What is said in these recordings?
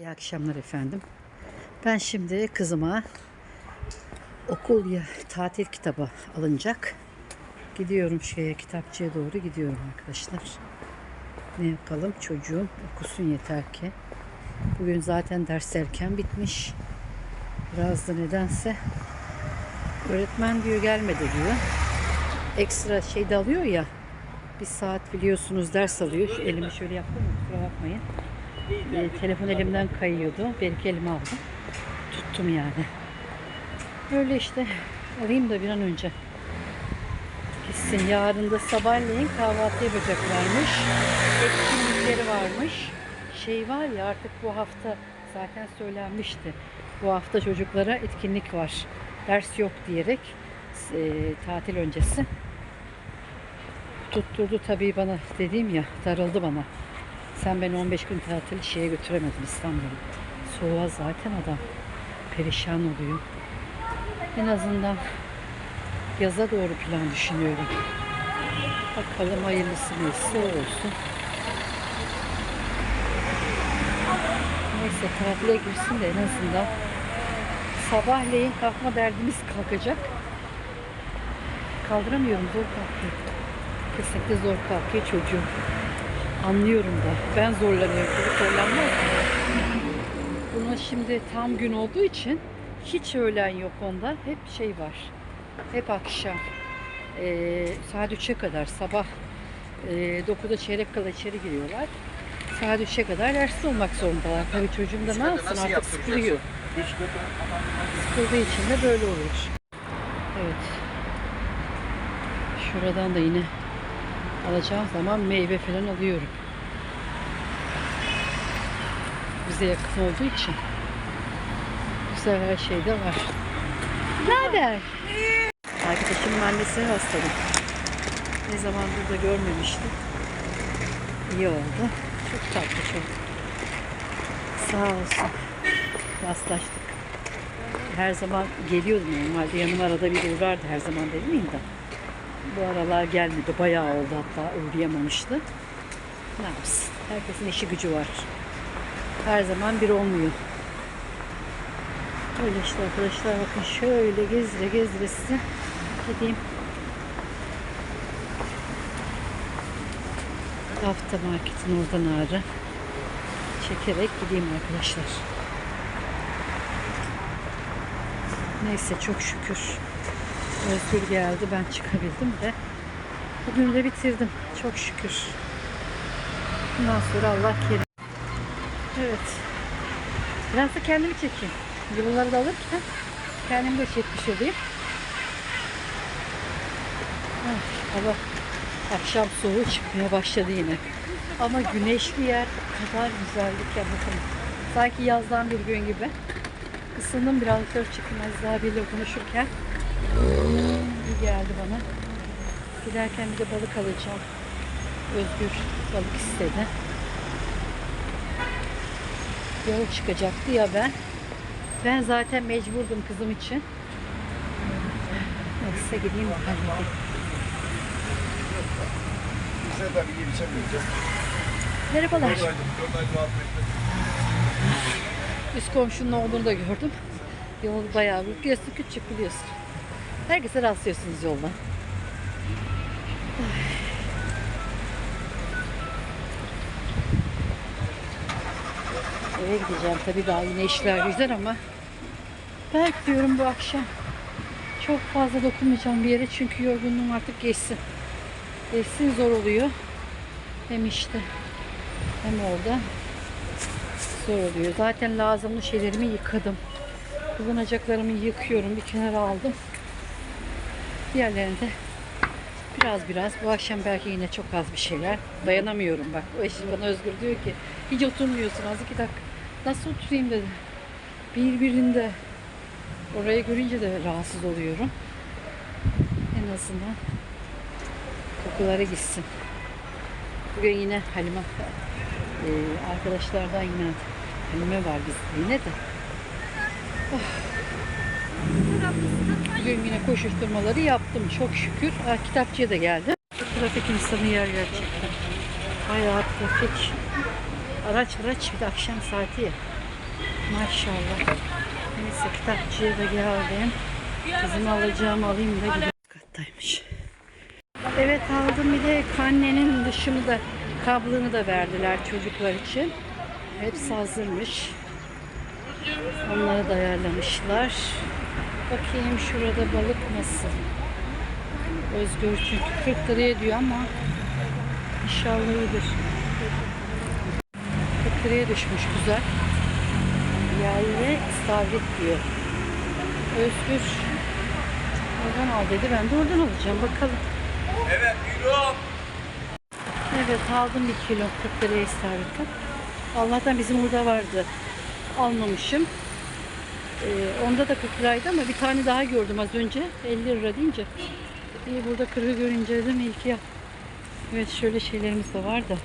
İyi akşamlar efendim. Ben şimdi kızıma okul ya tatil kitabı alınacak. Gidiyorum şeye kitapçıya doğru gidiyorum arkadaşlar. Ne yapalım çocuğum okusun yeter ki. Bugün zaten ders erken bitmiş. Biraz da nedense öğretmen diyor gelmedi diyor. Ekstra şey de alıyor ya. Bir saat biliyorsunuz ders alıyor. Şu elimi şöyle yaptım kusura bakmayın. E, telefon elimden kayıyordu. Belki elime aldım. Tuttum yani. Öyle işte. Alayım da bir an önce. Gitsin. Yarın da sabahleyin kahvaltı yapacaklarmış. Etkinlikleri varmış. Şey var ya artık bu hafta zaten söylenmişti. Bu hafta çocuklara etkinlik var. Ders yok diyerek e, tatil öncesi. Tutturdu tabii bana dediğim ya darıldı bana. Sen beni 15 gün tatil şeye götüremedin İstanbul'a. Soğuğa zaten adam perişan oluyor. En azından yaza doğru plan düşünüyorum. Bakalım hayırlısı neyse olsun. Neyse tatile girsin de en azından sabahleyin kalkma derdimiz kalkacak. Kaldıramıyorum zor kalkıyor. Kesinlikle zor kalkıyor çocuğum. Anlıyorum da. Ben zorlanıyorum. Çocuk zorlanmaz mı? Buna şimdi tam gün olduğu için hiç öğlen yok onda. Hep şey var. Hep akşam. Ee, saat 3'e kadar sabah e, 9'da çeyrek kala içeri giriyorlar. Saat 3'e kadar derste olmak zorundalar. Tabii çocuğum da ne yapsın artık sıkılıyor. Sıkıldığı için de böyle olur. Evet. Şuradan da yine alacağım zaman meyve falan alıyorum. Bize yakın olduğu için güzel her şey de var. Ne haber? Arkadaşımın annesi hastalık. Ne zaman burada görmemiştim. İyi oldu. Çok tatlı çok. Sağ olsun. Rastlaştık. Her zaman geliyordu normalde. Yanıma arada bir uğrardı her zaman demeyeyim de. Bu aralar gelmedi. Bayağı oldu hatta uğrayamamıştı. Ne yapsın? Herkesin işi gücü var. Her zaman bir olmuyor. Öyle işte arkadaşlar bakın şöyle gezdire gezdire size gideyim. Hafta marketin oradan ağrı çekerek gideyim arkadaşlar. Neyse çok şükür. Özgür geldi ben çıkabildim de. Bugün de bitirdim. Çok şükür. Bundan sonra Allah kerim. Evet. Biraz da kendimi çekeyim. Yılları da alırken kendimi de çekmiş olayım. Ah, hava akşam soğuğu çıkmaya başladı yine. Ama güneşli yer o kadar güzellik ya bakın. Sanki yazdan bir gün gibi. Isındım biraz yukarı çıktım Aziz abiyle konuşurken. İyi geldi bana. Giderken bir de balık alacağım. Özgür balık istedi. Yola çıkacaktı ya ben. Ben zaten mecburdum kızım için. Neyse gideyim bakalım. Bize. Merhabalar. Üst komşunun oğlunu da gördüm. Yol bayağı büyük. Gözü küçük biliyorsun. Herkese rastlıyorsunuz yolda. Eve gideceğim tabii daha yine işler güzel ama belki diyorum bu akşam çok fazla dokunmayacağım bir yere çünkü yorgunluğum artık geçsin. Geçsin zor oluyor. Hem işte hem orada zor oluyor. Zaten lazımlı şeylerimi yıkadım. Kullanacaklarımı yıkıyorum. Bir kenara aldım. Diğerlerini de biraz biraz. Bu akşam belki yine çok az bir şeyler. Dayanamıyorum bak. O eşim bana Özgür diyor ki hiç oturmuyorsun az iki dakika. Nasıl oturayım dedi. Birbirinde. Orayı görünce de rahatsız oluyorum. En azından kokuları gitsin. Bugün yine Halime ee, arkadaşlardan yine Halime var bizde yine de. Oh. Bugün yine koşuşturmaları yaptım çok şükür. Ha, kitapçıya da geldim. Trafik insanı yer gerçekten. Bayağı trafik. Araç araç bir de akşam saati ya. Maşallah. Neyse kitapçıya da geldim. Kızımı alacağım alayım da gidelim. Kattaymış. Evet aldım bir de annenin dışını da kablığını da verdiler çocuklar için. Hepsi hazırmış. Onları da ayarlamışlar. Bakayım şurada balık nasıl? Özgür çünkü 40 liraya diyor ama inşallah iyidir. 40 liraya düşmüş güzel. Yerli istavrit diyor. Özgür oradan al dedi. Ben de oradan alacağım. Bakalım. Evet yürü. Evet aldım bir kilo 40 liraya istavritten. Allah'tan bizim burada vardı. Almamışım. Ee, onda da 40 liraydı ama bir tane daha gördüm az önce. 50 lira deyince. İyi burada 40'ı görünce dedim ilk ya. Evet şöyle şeylerimiz de var da.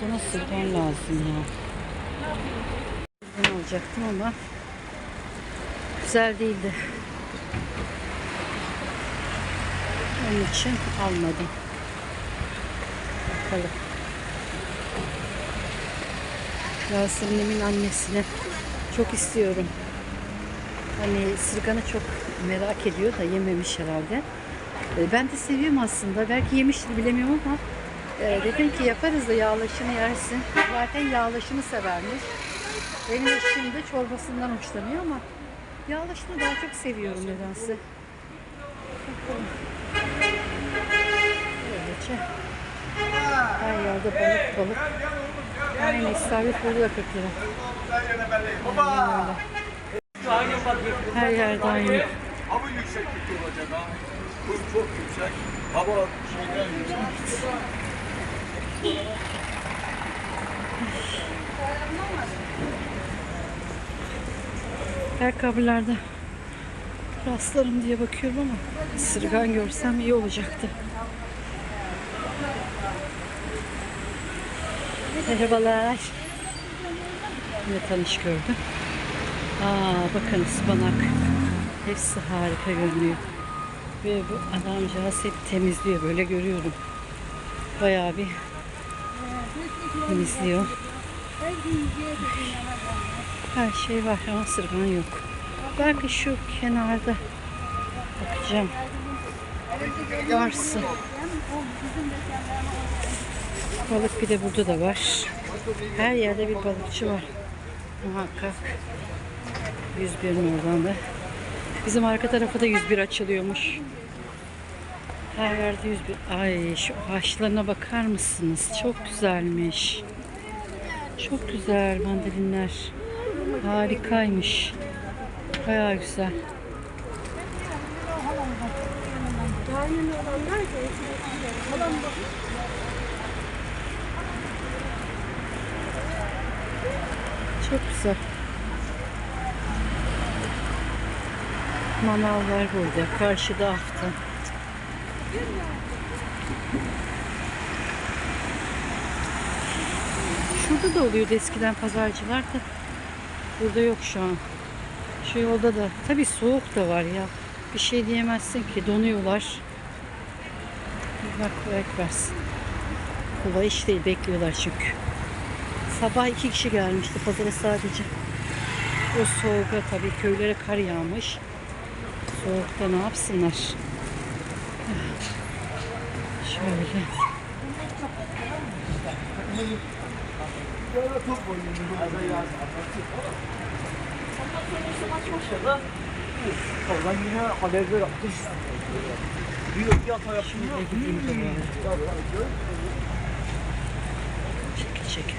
Sana sırgan lazım ya. Ben alacaktım ama güzel değildi. Onun için almadım. Bakalım. Yasemin'imin annesine çok istiyorum. Hani sırganı çok merak ediyor da yememiş herhalde. E, Ben de seviyorum aslında. Belki yemiştir bilemiyorum ama e, dedim ki yaparız da yağlaşını yersin. Zaten yağlaşını severmiş. Benim eşim de çorbasından hoşlanıyor ama yağlaşını daha çok seviyorum nedense. Böylece her yerde balık balık. Aynen istavrit da 40 lira. Aynen öyle. Her yerde aynı. Hava yükseklikte olacak ha. Kum çok yüksek. Hava şeyden yüksek. Ayakkabılarda rastlarım diye bakıyorum ama ısırgan görsem iyi olacaktı. Merhabalar. Yine tanış gördüm. Aa bakın ıspanak. Hepsi harika görünüyor. Ve bu adamcağız hep temizliyor böyle görüyorum. Bayağı bir temizliyor. Her şey var ama sırgan yok. Belki şu kenarda bakacağım. Varsa. Balık bir de burada da var. Her yerde bir balıkçı var. Muhakkak. 101'in oradan da. Bizim arka tarafa da 101 açılıyormuş. Her yerde 101. Ay şu ağaçlarına bakar mısınız? Çok güzelmiş. Çok güzel mandalinler. Harikaymış. Bayağı güzel. Çok güzel. Manav var burada. Karşıda hafta. Şurada da oluyordu eskiden pazarcılar da. Burada yok şu an. Şu yolda da. Tabii soğuk da var ya. Bir şey diyemezsin ki. Donuyorlar. Allah kolaylık versin. Kolay iş değil. Bekliyorlar çünkü. Sabah iki kişi gelmişti pazara sadece. O soğukta tabii köylere kar yağmış. Soğukta ne yapsınlar? Şöyle. Oradan yine haberler atış. Bir bir hata yapmıyor. Çekil çekil.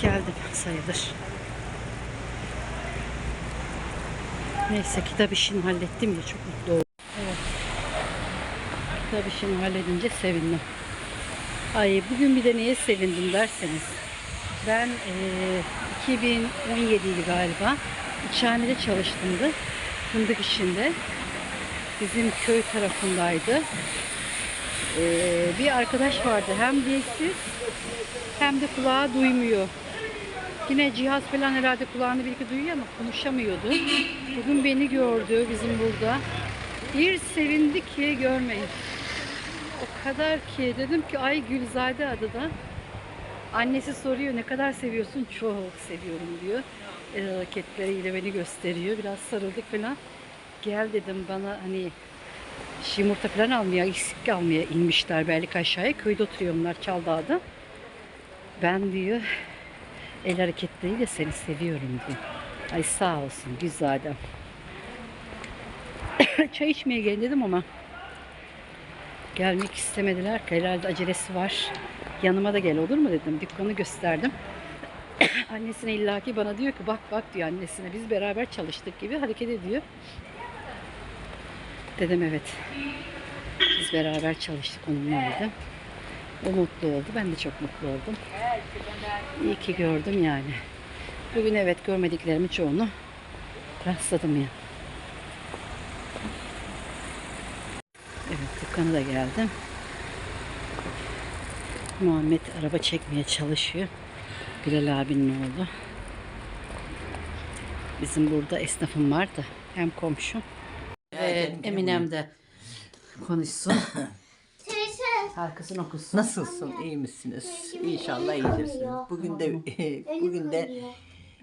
Geldim sayılır. Neyse kitap işini hallettim ya çok mutlu oldum. Evet. Kitap işini halledince sevindim. Ay bugün bir de neye sevindim derseniz. Ben eee 2017'ydi galiba. İçhanede çalıştımdı. Fındık işinde. Bizim köy tarafındaydı. Ee, bir arkadaş vardı. Hem dilsiz hem de kulağı duymuyor. Yine cihaz falan herhalde kulağını bir iki duyuyor ama konuşamıyordu. Bugün beni gördü bizim burada. Bir sevindi ki görmeyin. O kadar ki dedim ki ay Gülzade adı da. Annesi soruyor ne kadar seviyorsun? Çok seviyorum diyor. El hareketleriyle beni gösteriyor. Biraz sarıldık falan. Gel dedim bana hani yumurta falan almaya, eksik almaya inmişler belki aşağıya. Köyde oturuyor onlar Çaldağ'da. Ben diyor el hareketleriyle seni seviyorum diyor. Ay sağ olsun güzel adam. Çay içmeye gelin dedim ama gelmek istemediler. Herhalde acelesi var. Yanıma da gel olur mu dedim. Dükkanı gösterdim. Annesine illaki bana diyor ki bak bak diyor annesine biz beraber çalıştık gibi hareket ediyor. Dedim evet. Biz beraber çalıştık onunla dedim. O mutlu oldu. Ben de çok mutlu oldum. İyi ki gördüm yani. Bugün evet görmediklerimin çoğunu rastladım ya. Evet dükkana da geldim. Muhammed araba çekmeye çalışıyor. Bilal abinin oğlu. Bizim burada esnafım var da hem komşum. Evet, Eminem de konuşsun. Şarkısını okusun. Nasılsın? İyi misiniz? İnşallah iyidirsiniz. Bugün de bugün de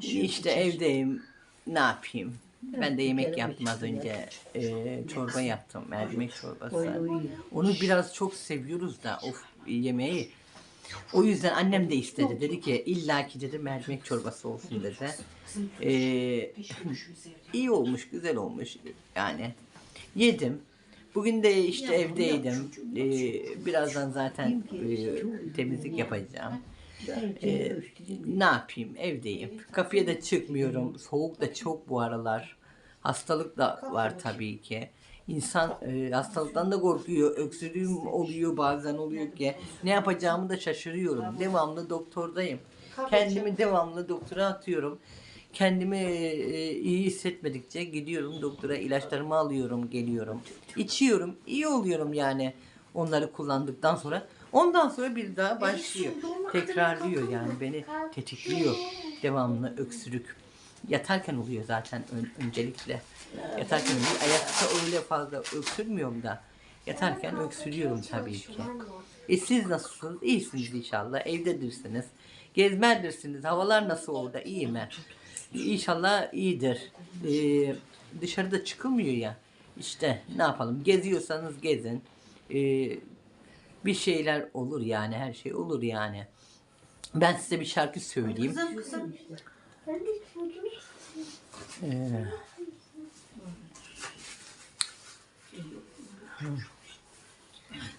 işte evdeyim. Ne yapayım? Ben de yemek yaptım az önce. Ee, çorba yaptım. Mercimek çorbası. Onu biraz çok seviyoruz da of yemeği. O yüzden annem de istedi. Dedi ki illaki dedi mercimek çorbası olsun dedi. Ee, iyi olmuş, güzel olmuş. Yani yedim. Bugün de işte evdeydim. Ee, birazdan zaten e, temizlik yapacağım. Ee, ne yapayım? Evdeyim. Kapıya da çıkmıyorum. Soğuk da çok bu aralar. Hastalık da var tabii ki. İnsan e, hastalıktan da korkuyor. Öksürüğüm oluyor bazen oluyor ki. Ne yapacağımı da şaşırıyorum. Devamlı doktordayım. Kendimi devamlı doktora atıyorum. Kendimi e, iyi hissetmedikçe gidiyorum doktora ilaçlarımı alıyorum geliyorum. İçiyorum iyi oluyorum yani onları kullandıktan sonra. Ondan sonra bir daha başlıyor. Tekrarlıyor yani beni tetikliyor. Devamlı öksürük. Yatarken oluyor zaten ön- öncelikle. Yatarken oluyor. Ayakta öyle fazla öksürmüyorum da. Yatarken öksürüyorum tabii ki. E siz nasılsınız? İyisiniz inşallah. Evdedirsiniz. Gezmedirsiniz. Havalar nasıl orada? İyi mi? İnşallah iyidir. Ee, dışarıda çıkılmıyor ya. İşte ne yapalım? Geziyorsanız gezin. Ee, bir şeyler olur yani. Her şey olur yani. Ben size bir şarkı söyleyeyim. Ee,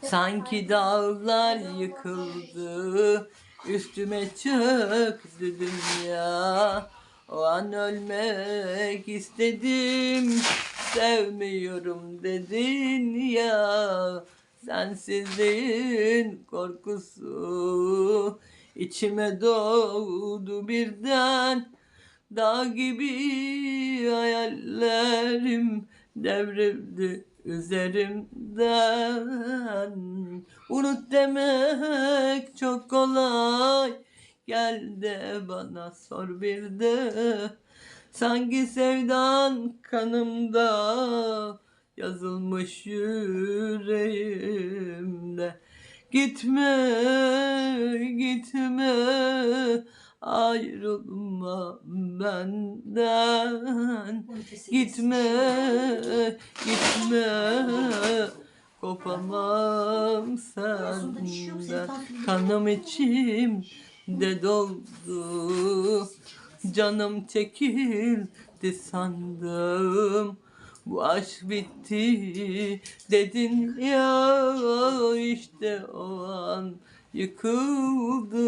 Sanki dağlar yıkıldı, üstüme çöktü dünya. O an ölmek istedim, sevmiyorum dedin ya. Sensizliğin korkusu içime doğdu birden. Dağ gibi hayallerim devrildi üzerimden. Unut demek çok kolay. Gel de bana sor bir de. Sanki sevdan kanımda yazılmış yüreğimde. Gitme, gitme, ayrılma benden. Gitme, gitme, kopamam senden. Kanım içimde doldu, canım çekildi sandım. Bu aşk bitti dedin ya işte o an yıkıldım.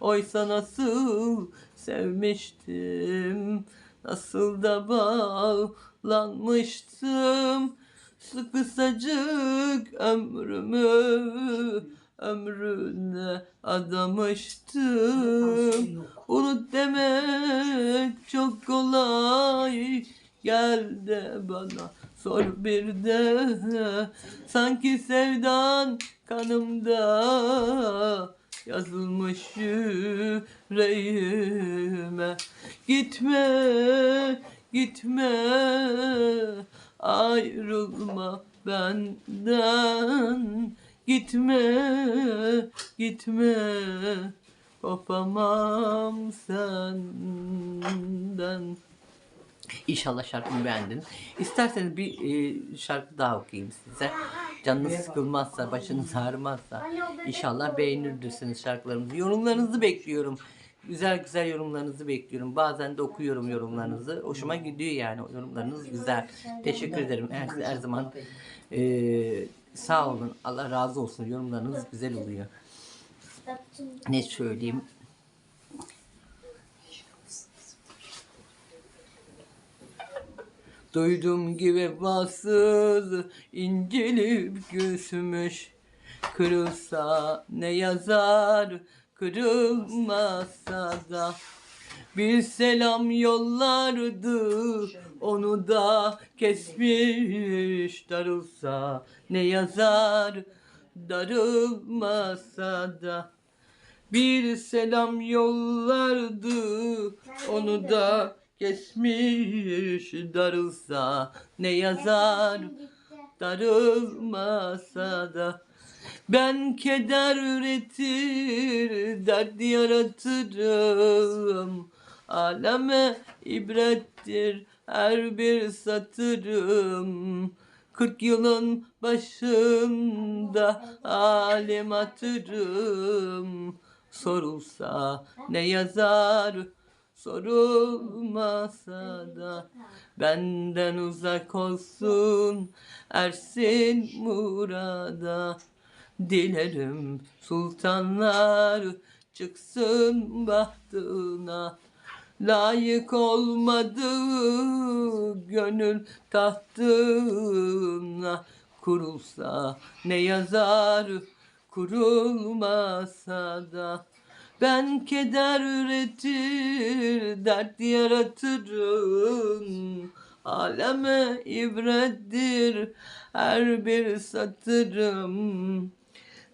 Oysa nasıl sevmiştim, nasıl da bağlanmıştım. Sıkısacık ömrümü ömrüne adamıştım. Unut demek çok kolay. Gel de bana sor bir de. Sanki sevdan kanımda yazılmış yüreğime. Gitme, gitme, ayrılma benden. Gitme, gitme, kopamam senden. İnşallah şarkımı beğendin. İsterseniz bir e, şarkı daha okuyayım size. Canınız sıkılmazsa, başınız ağrımazsa inşallah beğenirsiniz şarkılarımızı. Yorumlarınızı bekliyorum. Güzel güzel yorumlarınızı bekliyorum. Bazen de okuyorum yorumlarınızı. Hoşuma gidiyor yani. Yorumlarınız güzel. Teşekkür ederim. Her, her zaman e, sağ olun. Allah razı olsun. Yorumlarınız güzel oluyor. Ne söyleyeyim? Duydum gibi bassız incelip küsmüş Kırılsa ne yazar kırılmazsa da Bir selam yollardı onu da kesmiş Darılsa ne yazar darılmasa da. Bir selam yollardı onu da kesmiş darılsa ne yazar darılmasa da. Ben keder üretir dert yaratırım aleme ibrettir her bir satırım. Kırk yılın başında alim atırım Sorulsa ne yazar sorulmasa da Benden uzak olsun. Ersin murada Dilerim sultanlar çıksın bahtına Layık olmadı gönül tahtına. Kurulsa ne yazar kurulmasa da. Ben keder üretir dert yaratırım. Aleme ibrettir her bir satırım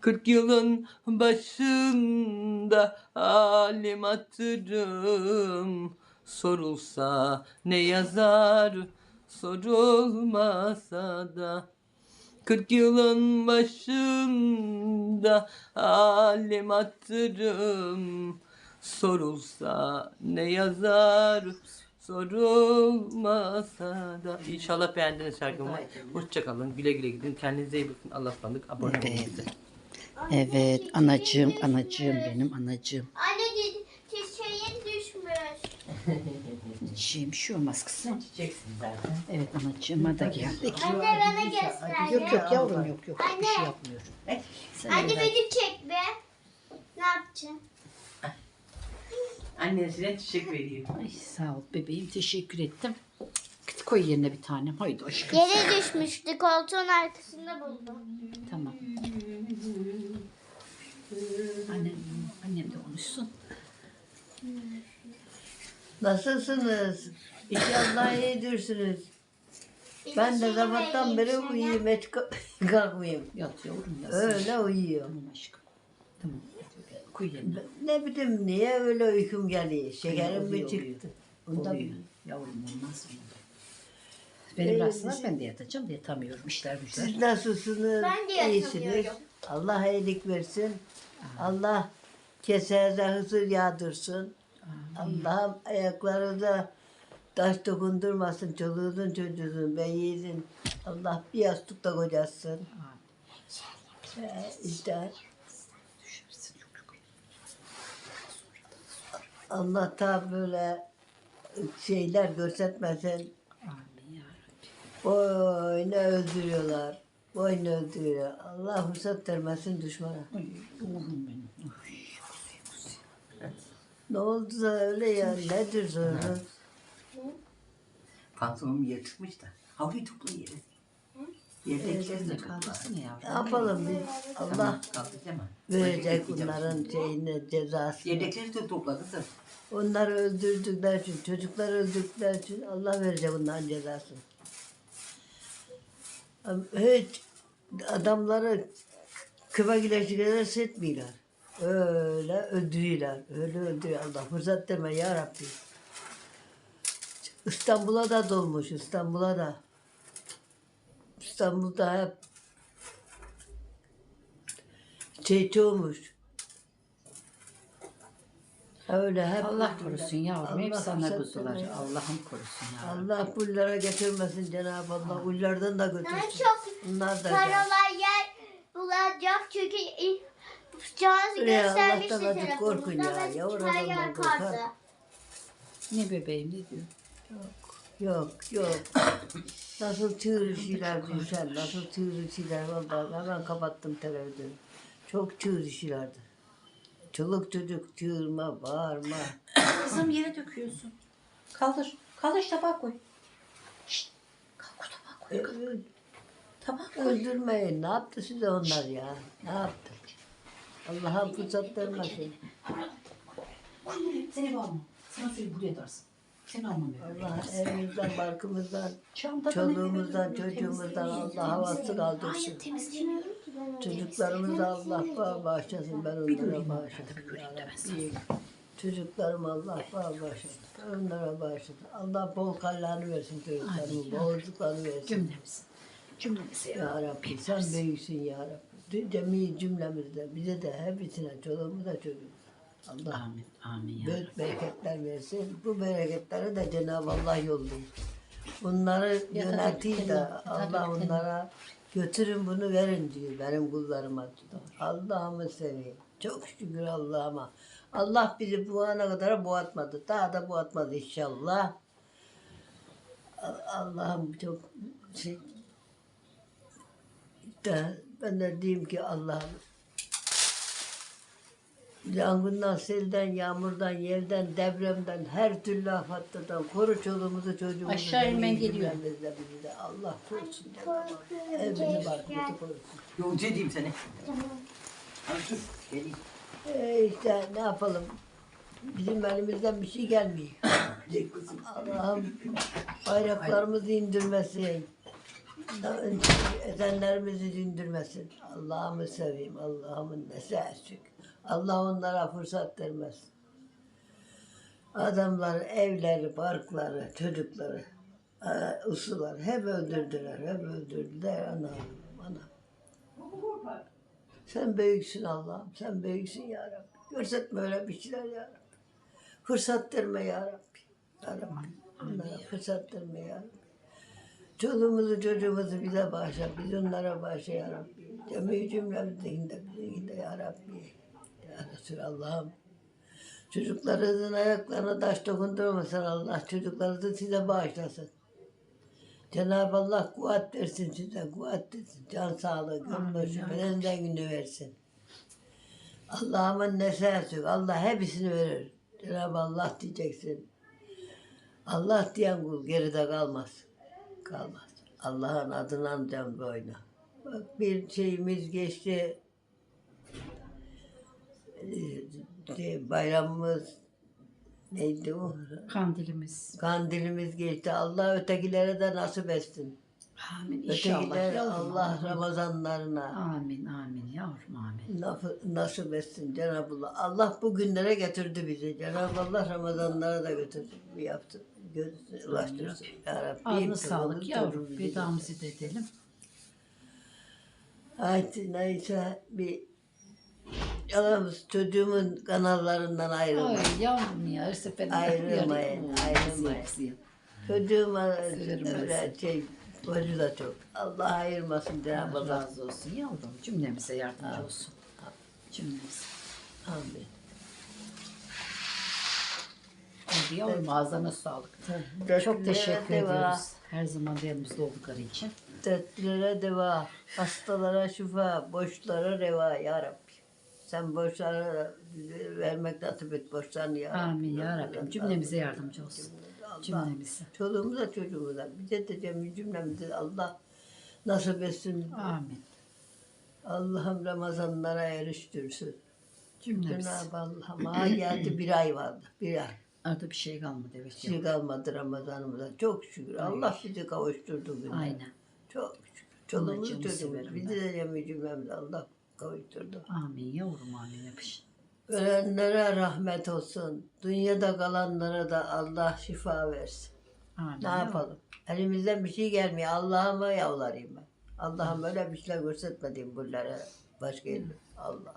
Kırk yılın başında alim atırım Sorulsa ne yazar sorulmasa da Kırk yılın başında alim atırım Sorulsa ne yazar sorulmasa da İnşallah beğendiniz şarkımı. Hoşçakalın. Güle güle gidin. Kendinize iyi bakın. Allah'a ısmarladık. Abone olun bize. Evet anacığım anacığım benim anacığım. Anne dedi çiçeğin düşmüş. Şey bir şey olmaz kızım. Çiçeksin zaten. Evet anacığıma da geldik. Anne bana göster. Yok yok yavrum yok yok. Bir Anne. şey yapmıyorum. Sen Anne öyle- beni çek be. Ne yapacağım? Annesine çiçek veriyor. Ay, sağ ol bebeğim teşekkür ettim. Git koy yerine bir tane. Haydi aşkım. Yere düşmüştü koltuğun arkasında buldum. Tamam. Annem, annem de konuşsun. Nasılsınız? İnşallah iyidirsiniz. Ben de sabahtan beri uyuyayım, hiç ka- kalkmayayım. Yat yavrum yat. Öyle uyuyorum. Tamam aşkım. Tamam. Koy yerine. Ne bileyim niye öyle uykum geliyor? Şekerim bir çıktı. Ondan Oluyor. Yavrum olmaz mı? Benim rahatsızlar ben de yatacağım da yatamıyorum. İşler güzel. Siz nasılsınız? Ben de yatamıyorum. İyisiniz. Allah iyilik versin. Allah keserde hızır yağdırsın. Allah'ım ayaklarınıza taş dokundurmasın çoluğunun çocuğunun ben yiğidin. Allah bir yastıkta kocasın. Ee, işte. Allah ta böyle şeyler görsetmesin. Amin ya Rabbi. Boynu öldürüyorlar. Boynu öldürüyor. Allah fırsat vermesin düşmana. Oğlum benim. Ne oldu da öyle ya? Nedir sorun? Pantolonum yırtılmış da. Havluyu topla yere. Yerdekileri de yavrum. Ne yapalım biz? Allah ha. verecek bunların şeyini cezasını. Yerdekileri de topla kızım. Onları öldürdükler için, çocuklar öldürdükler için Allah verecek bunların cezasını. Hiç adamları kıva güleşikler etmiyorlar. Öyle öldürüyorlar. Öyle öldürüyor Allah. Fırsat deme ya Rabbi. İstanbul'a da dolmuş. İstanbul'a da. İstanbul'da hep Çiçeği olmuş. Öyle hep Allah korusun yavrum. Hep Allah sana kuzular. Allah'ım korusun yavrum. Allah bunlara getirmesin Cenab-ı Allah. Ullardan da Ben götürsün. çok Bunlar da paralar yer bulacak çünkü in- Ya göstermişti Allah'tan azıcık korkun ya. ve her adamdan yer korkar. kaldı. Ne bebeğim ne diyor? Yok yok. Nasıl çığırışıyorlar düşen, nasıl çığırışıyorlar vallahi hemen kapattım televizyonu. Çok çığırışıyorlardı. Çoluk çocuk çığırma, bağırma. Kızım yere döküyorsun. Kaldır. Kaldır tabağa koy. Şşt. Kalk tabağa koy. Ö- Tabağa koy. Öldürmeyin. Ne yaptı size onlar ya? Ne yaptı? Allah'a fırsat vermesin. Seni bağlama. Sana söyle buraya dersin. Almam ben. Allah evimizden, barkımızdan, çoluğumuzdan, çocuğumuzdan Allah havası kaldırsın. Temizlemiyorum ki ben. Çocuklarımızı Allah bağ- bağışlasın. Ben onlara bağışlasın. Ya Rabbi. Çocuklarım Allah bağ- bağışlasın. Onlara bağışlasın. Allah bol kallarını versin çocuklarımı. Bolluklarını versin. Cümlemiz. Cümlemize ya. Ya Rabbi sen büyüksün ya Rabbi. Cemi cümlemizde bize de hepsine çoluğumuza çocuğumuza. Allah Amin. Amin ya. büyük bereketler versin. Bu bereketleri de Cenab-ı Allah yolluyor. Bunları yönetiyor da Allah onlara götürün bunu verin diyor benim kullarıma. Allah'ımı seveyim. Çok şükür Allah'ıma. Allah bizi bu ana kadar boğatmadı. Daha da boğatmadı inşallah. Allah'ım çok şey ben de diyeyim ki Allah'ım Yangından, selden, yağmurdan, yerden, depremden, her türlü afatlardan koru çoluğumuzu, çocuğumuzu. Aşağı inmen geliyor. Allah korusun. Evimizi barkımızı korusun. Yolcu edeyim seni. Hadi dur. Geleyim. E işte ne yapalım? Bizim elimizden bir şey gelmiyor. Allah'ım bayraklarımızı indirmesin. Ezenlerimizi indirmesin. Allah'ımı seveyim. Allah'ımın nesi eksik. Allah onlara fırsat vermez. Adamlar evleri, parkları, çocukları, e, usular hep öldürdüler. Hep öldürdüler. Anam, anam. Sen büyüksün Allah'ım. Sen büyüksün ya Rabbi. Görsetme öyle bir şeyler ya Rabbi. Fırsat verme ya Rabbi. Ya Rabbi. Onlara fırsat verme ya Rabbi. Çoluğumuzu çocuğumuzu bize bağışla. Biz onlara bağışla ya Rabbi. Cemi cümlemizde bizimkinde ya Rabbi. Ya Resulallah'ım. Çocuklarınızın ayaklarına taş dokundurmasın Allah. Çocuklarınızı size bağışlasın. Cenab-ı Allah kuvvet versin size, kuvvet versin. Can sağlığı, gönlü şüphelerinden günü versin. Allah'ımın nesesi yok. Allah hepsini verir. Cenab-ı Allah diyeceksin. Allah diyen kul geride kalmaz. Kalmaz. Allah'ın adını anacağım boyuna. Bak bir şeyimiz geçti. Ee, bayramımız neydi o? Kandilimiz. Kandilimiz geçti. Allah ötekilere de nasip etsin. Amin. İnşallah. Ötekiler yavrum. Allah Ramazanlarına Amin. Amin yavrum amin. nasip etsin Cenab-ı Allah. Allah bu günlere getirdi bizi. Cenab-ı Allah Ramazanlara da götürdü. Yaptı. gö- Ulaştırsın. Ya Rabbi. Ağzına sağlık yavrum. Vedamızı da edelim. Haydi neyse bir yalamız çocuğumun kanallarından ayrılmayın. Ay yavrum ya. Her seferinde Ayrılmayın, ayrılmayın. Çocuğuma öyle şey borcu da çok. Allah ayırmasın Cenab-ı Allah razı olsun yavrum. Cümlemize yardımcı olsun. Cümlemize. Amin. Hadi yavrum ağzına sağlık. Çok Dertlere teşekkür deva, ediyoruz. Her zaman yanımızda oldukları için. Dertlere deva, hastalara şifa, borçlara reva ya Rabbi. Sen borçlara vermek nasip et borçlarını ya. Amin ya Rabbim. Cümlemize yardımcı olsun. Cümlemize. Çoluğumuza çocuğumuza bize de cemi cümlemize Allah nasip etsin. Amin. Allah'ım Ramazanlara eriştirsin. Cümlemize. Cenab-ı Allah'ım ha geldi bir ay vardı. Bir ay. Arada bir şey kalmadı evet. Bir şey kalmadı Ramazanımıza. Çok şükür. Allah bizi kavuşturdu güne. Aynen. Çok şükür. Çocuğumuzu. severim Bizi de cemi cümlemize Allah kavuşturdu. Amin yavrum amin yapış. Ölenlere rahmet olsun. Dünyada kalanlara da Allah şifa versin. Amin. Ne yapalım? Elimizden bir şey gelmiyor. Allah'ıma yalvarayım ben. Allah'ım öyle bir şeyler göstermediğim bunlara başka yerler. Allah.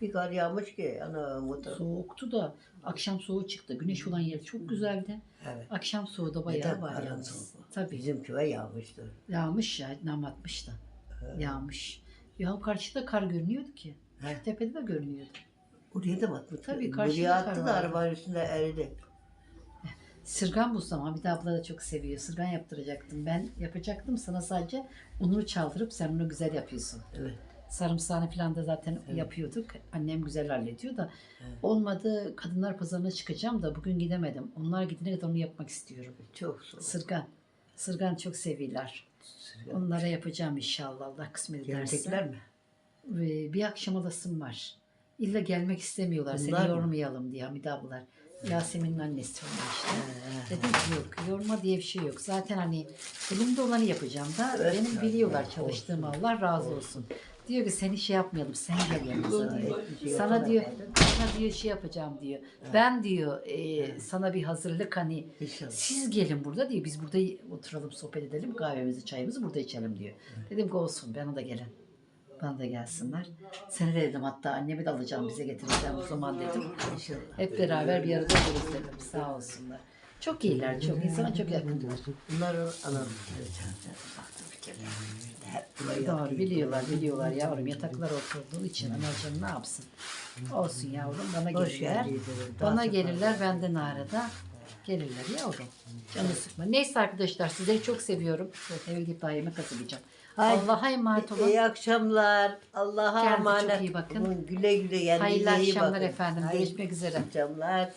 Bir kar yağmış ki ana motor. Soğuktu da akşam soğuğu çıktı. Güneş olan yer çok güzeldi. Evet. Akşam soğuğu da bayağı Neden var yalnız. Tabii. Bizim köye yağmıştı. Yağmış ya, nam atmış da. Yağmış. Ya karşıda kar görünüyordu ki. He. Şu tepede de görünüyordu. Buraya da batmış. Tabii, karşıda Buraya kar attı da vardı. arabanın üstünde eridi. Sırgan bulsam Hamide abla da çok seviyor. Sırgan yaptıracaktım. Ben yapacaktım sana sadece ununu çaldırıp sen onu güzel yapıyorsun. Evet. Sarımsağını falan da zaten yapıyorduk. Annem güzel hallediyor da. Olmadı kadınlar pazarına çıkacağım da bugün gidemedim. Onlar gidene kadar onu yapmak istiyorum. Çok soğuk. Sırgan. Sırgan çok seviyorlar. Onlara yapacağım inşallah Allah kısmet ederse. Gelecekler mi? Ve bir akşam odasım var. İlla gelmek istemiyorlar. Bunlar Seni mı? yormayalım diye Hamide ablalar. Yasemin'in annesi onlar işte. Dedim ki yok yorma diye bir şey yok. Zaten hani elimde olanı yapacağım da benim biliyorlar çalıştığımı Allah razı olsun. Diyor ki seni şey yapmayalım sen gel yanımıza diyor. Sana diyor sana diyor şey yapacağım diyor. Ben diyor e, sana bir hazırlık hani siz gelin burada diyor. Biz burada oturalım sohbet edelim kahvemizi çayımızı burada içelim diyor. Dedim ki olsun bana da gelin. Bana da gelsinler. Seni de dedim hatta annemi de alacağım bize getireceğim o zaman dedim. Hep beraber bir arada oluruz dedim. Sağ olsunlar. Çok iyiler, çok insana çok yakınlar. Bunlar buraya Doğru biliyorlar, biliyorlar yavrum. Yataklar oturduğu için anacığım ne yapsın? Olsun yavrum bana gelirler. Bana gelirler benden arada. Gelirler yavrum. Canı sıkma. Neyse arkadaşlar sizleri çok seviyorum. Eve gidip daha yemek hazırlayacağım. Allah'a emanet olun. İyi akşamlar. Allah'a Kendinize emanet. çok iyi bakın. Güle güle kendinize Hayırlı iyi akşamlar bakın. efendim. Hayırlı Görüşmek üzere. akşamlar.